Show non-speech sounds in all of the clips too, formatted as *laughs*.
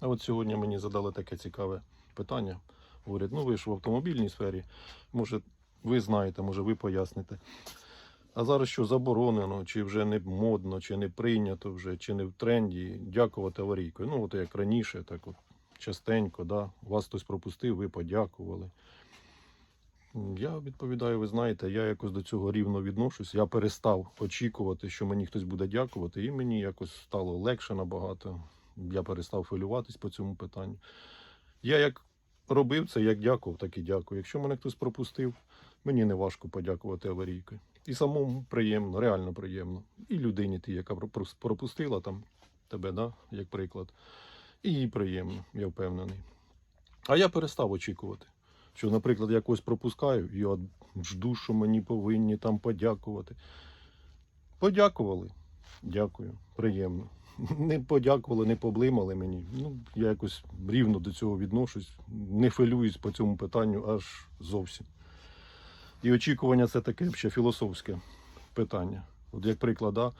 А от сьогодні мені задали таке цікаве питання. Говорять, ну ви ж в автомобільній сфері, може, ви знаєте, може ви поясните. А зараз що заборонено, чи вже не модно, чи не прийнято вже, чи не в тренді дякувати аварійкою. Ну, от як раніше, так от частенько, да, вас хтось пропустив, ви подякували. Я відповідаю, ви знаєте, я якось до цього рівно відношусь. Я перестав очікувати, що мені хтось буде дякувати, і мені якось стало легше набагато. Я перестав хвилюватись по цьому питанню. Я як робив це, як дякував, так і дякую. Якщо мене хтось пропустив, мені не важко подякувати аварійкою. І самому приємно, реально приємно. І людині ті, яка пропустила там тебе, да, як приклад. І їй приємно, я впевнений. А я перестав очікувати. Що, наприклад, я когось пропускаю, я жду, що мені повинні там подякувати. Подякували. Дякую, приємно. *laughs* Не подякували, не поблимали мені. Ну, я якось рівно до цього відношусь, не хвилююсь по цьому питанню аж зовсім. І очікування це таке ще філософське питання. От як приклад,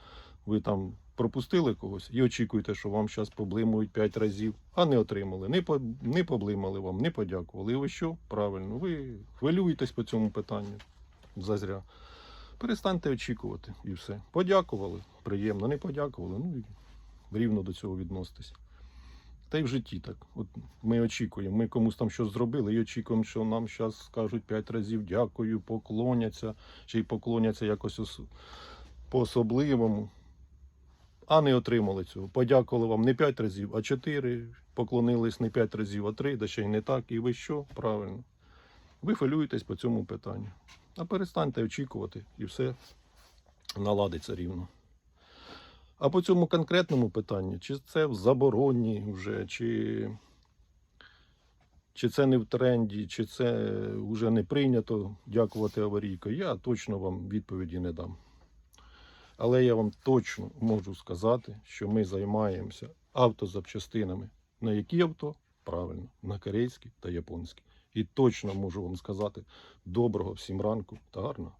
ви там пропустили когось і очікуєте, що вам зараз поблимують 5 разів, а не отримали. Не, по, не поблимали вам, не подякували. І ви що? Правильно, ви хвилюєтесь по цьому питанню зазря. Перестаньте очікувати і все. Подякували, приємно, не подякували. Ну рівно до цього відноситесь. Та й в житті так. От ми очікуємо, ми комусь там щось зробили і очікуємо, що нам зараз скажуть п'ять разів дякую, поклоняться, чи й поклоняться якось по-особливому. А не отримали цього. Подякували вам не п'ять разів, а чотири. Поклонились не п'ять разів, а три, да ще й не так. І ви що? Правильно. Ви хвилюєтесь по цьому питанню. А перестаньте очікувати і все наладиться рівно. А по цьому конкретному питанню, чи це в забороні вже, чи, чи це не в тренді, чи це вже не прийнято дякувати аварійкою, я точно вам відповіді не дам. Але я вам точно можу сказати, що ми займаємося автозапчастинами. На які авто? Правильно, на корейські та японські. І точно можу вам сказати доброго всім ранку та гарного